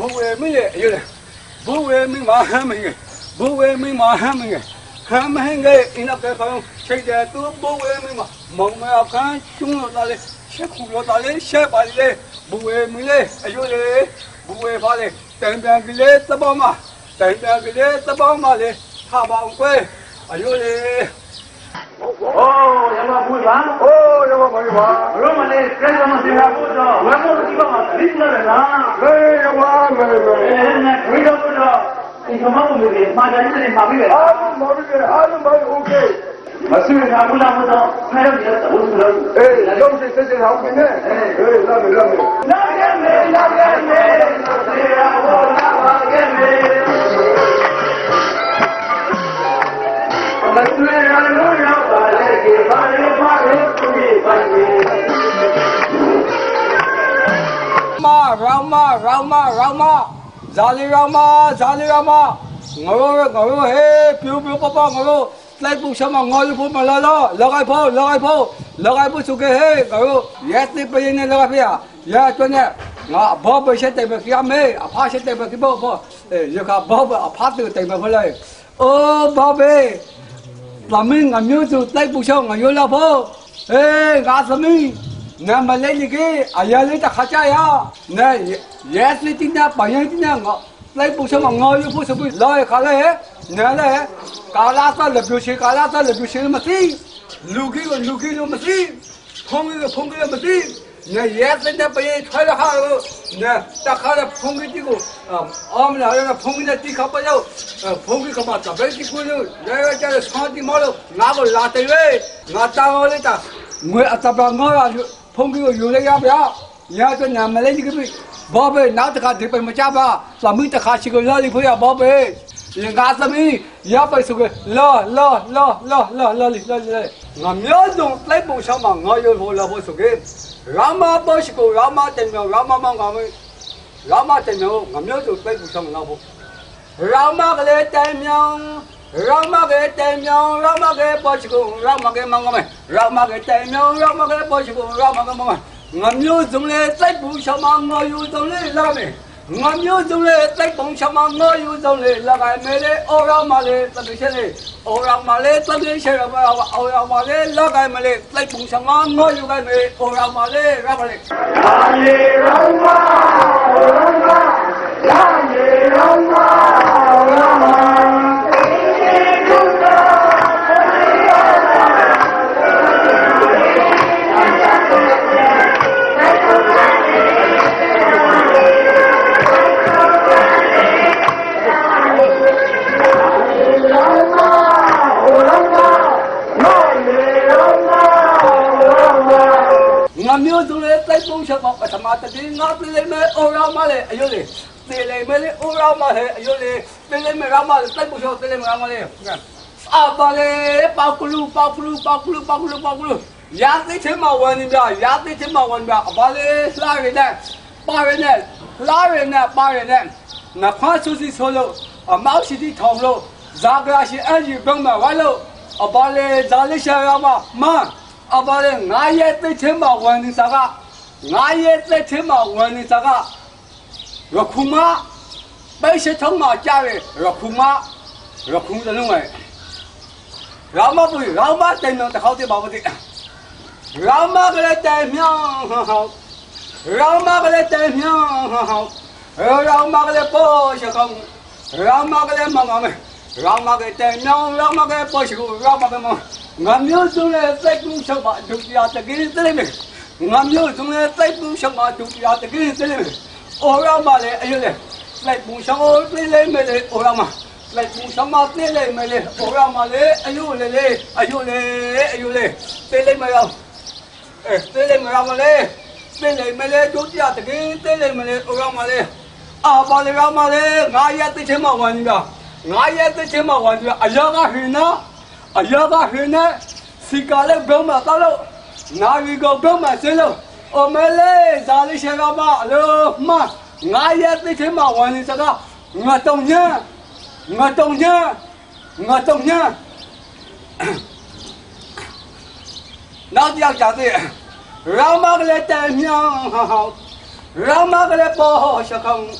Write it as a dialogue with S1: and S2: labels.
S1: ဘဝမင်းရဲ့အရေးလေဘဝမင်းမဟမ်းမင်းဘဝမင်းမဟမ်းမင်းဟမ်းမင်းကအင်းအကဲခေါင်းချိတ်တဲ့သူဘဝမင်းမမောင်မအခန်းကျုံတော့လေရှက်ခုလို့တော့လေရှက်ပါလေဘဝမင်းလေအရေးလေဘဝပါလေတန်တန်ကလေးသဘောမတန်တန်ကလေးသဘောမလေထားပါဦးကွယ်အရေး
S2: လေโอ้
S1: ยมาพูด
S2: ว่าโอ้ยมาพูดว่าแล้วมันเลยเรื่
S1: องมัน
S2: เสียพูดเนาะแล้วมันที่บ้าน
S1: လေ
S2: ကွာ
S1: လေလေအားလုံးမော်
S2: ပြီးတယ်အားလုံးမော်ပြီး okay ။
S1: အေးလုံးစိတ်စိတ်ဟောင်းပြီနဲ့အေးလာမယ်လာမယ်
S2: Thank
S1: you. ရောင်းမရောင်းမရောင်းမဇာလီရောင်းမဇာလီရောင်းမငါတို့ငါတို့ဟေးပြူပြူပပငါတို့လိုက်ပူရှမငါတို့ဖို့မလာတော့လောက်အိုက်ဖို့လောက်အိုက်ဖို့လောက်အိုက်ဖို့စုကေဟေးငါတို့ရက်တိပင်းနေလောက်ဖေးရကျွန်းနဲ့ငါဘောပရှက်တယ်ပဲကြမေအဖာရှက်တယ်ပဲကြဘောဘောအေးရခဘောအဖာတူတယ်ပဲဖလိုက်အိုးဘောဘေလာမင်းငါမျိုးစုလိုက်ပူရှောင်းငါရိုးလောက်ဖို့ဟေးငါသမီး 나 말레니게 아야레 다 가자야. 나 예스리티나 바야티나 거. lấy bút xem mà ngồi bút xem bút lời khá lẽ nhớ lẽ cá lá ta là biểu chế cá lá ta là biểu chế mà gì lưu kí còn lưu kí luôn mà gì phong cái phong cái mà gì nè yes lên đây bây thay là khá rồi nè ta khá là phong cái gì cũng ôm là là phong cái gì khá bây giờ phong cái khá mà tập cái gì cũng rồi cái cái sáng thì mà rồi ngã vào lá tay về ngã tao lên ta người tập là ngồi ဖုန်ကြီးကိုယူလိုက်ရဗျာညာကနာမလေးကြီးပြီဘောပဲနောက်တစ်ခါဒီပဲမချပါသမီးတစ်ခါရှိကလာလိဖေးရဘောပဲလင်္ကာသမီးရပါစုကလောလောလောလောလောလောလောလောငါမျိုးစုံလိုက်ပုံဆောင်မှာငါရောဘောလာဖို့ဆိုကေရာမပေါ်ရှိကိုရာမတန်မြောရာမမောင်ကမေရာမတန်မြောငါမျိုးစုံလိုက်ပုံဆောင်မှာငါဖို့ရာမကလေးတန်မြော ရောင်မကဲတဲမြောင်ရောင်မကဲပေါ်ချကုန်ရောင်မကဲမောင်ကမဲရောင်မကဲတဲမြောင်ရောင်မကဲပေါ်ချကုန်ရောင်မကဲမောင်ငါမျိုးစုံလေစိုက်ပူချောင်းမငေါ်ယူစုံလေလာမဲငါမျိုးစုံလေစိုက်ပုံချောင်းမငေါ်ယူစုံလေလာမဲမဲလေအော်ရောင်မလေသတိချက်လေအော်ရောင်မလေသတိချက်ရပါတော့အော်ရောင်မလေလာကဲမလေစိုက်ပုံချောင်းမငေါ်ယူကဲမဲအော်ရောင်မလေရပါလေ
S2: ဒါရေရောင်မရောင်မဒါရေရောင်မရော
S1: င်မ စုံလေးတိုက်ပုံချက်ပေါ့ပထမတတိငါပြည်လေးမဲအော်ရောင်းမလေးအယုလေးပြည်လေးမဲလေးအော်ရောင်းမလေးအယုလေးပြည်လေးမဲရောင်းမလေးတိုက်ပုံချက်ပြည်လေးမဲရောင်းမလေးအာပါလေပေါကလူပေါကလူပေါကလူပေါကလူပေါကလူရာသိချင်မဝန်နေပြရာသိချင်မဝန်ပြအပါလေလှရတဲ့ပါရနဲ့လှရနဲ့ပါရနဲ့နဖာဆူစီဆိုလို့အမောက်ရှိတီထောင်လို့ဇာဂရာရှိအန်ဂျီဘုံမှာဝါလို့အပါလေဇာလိရှာရမမ န်အပါလေငါရဲ့သိချင်းမဝန်နေစားကငါရဲ့သိချင်းမဝန်နေစားကရခုမပဲရှိထုံးမှာကြားရရခုမရခုတလုံးပဲရာမပူရာမတိုင်တော့တစ်ခေါက်တ ည်းပါမသိရာမကလေးတိုင်မြောင်းရာမကလေးတိုင်မြောင်းရာမကလေးပေါ်ရှကောင်ရာမကလေးမငါမဲရာမကလေးတိုင်မြောင်းရာမကလေးပေါ်ရှကူရာမကလေးမငါမျိုးစုံနဲ့စိတ်ကူးချုပ်ပါဒုတိယတကင်းစလိမ့်ငါမျိုးစုံနဲ့စိတ်ကူးချုပ်ပါဒုတိယတကင်းစလိမ့်အော်ရာမလေးအယုလေစိတ်ကူးချုပ်ပြေးလိမ့်မယ်လေအော်ရာမလိုက်ဘူးဆောင်မပြေးလိုက်မယ်လေဟိုရမလေးအယုလေလေအယုလေအယုလေပြေးလိုက်မရောအဲပြေးလိုက်မရောမလေးပြေးလိုက်မလေးဒုတိယတကင်းပြေးလိုက်မလေးဟိုရမလေးအာပါလေရမလေးငါရက်တိချင်းမဝင်ကြငါရက်တိချင်းမဝင်ကြအယောကဟင်းနာ အယောကဟင်းနာစီကလည်းဘုံမှာတော့လို့နာဝီကိုဘုံမှာစင်းလို့အမလေးဇာလိရှေကမအလိုမငါရက်တိချင်းမဝင်စကားငါတုံညာ ngà trồng nha ngà trồng nha nó giao trả tiền rau mắc lên tên nhau rau mắc lên bò sao không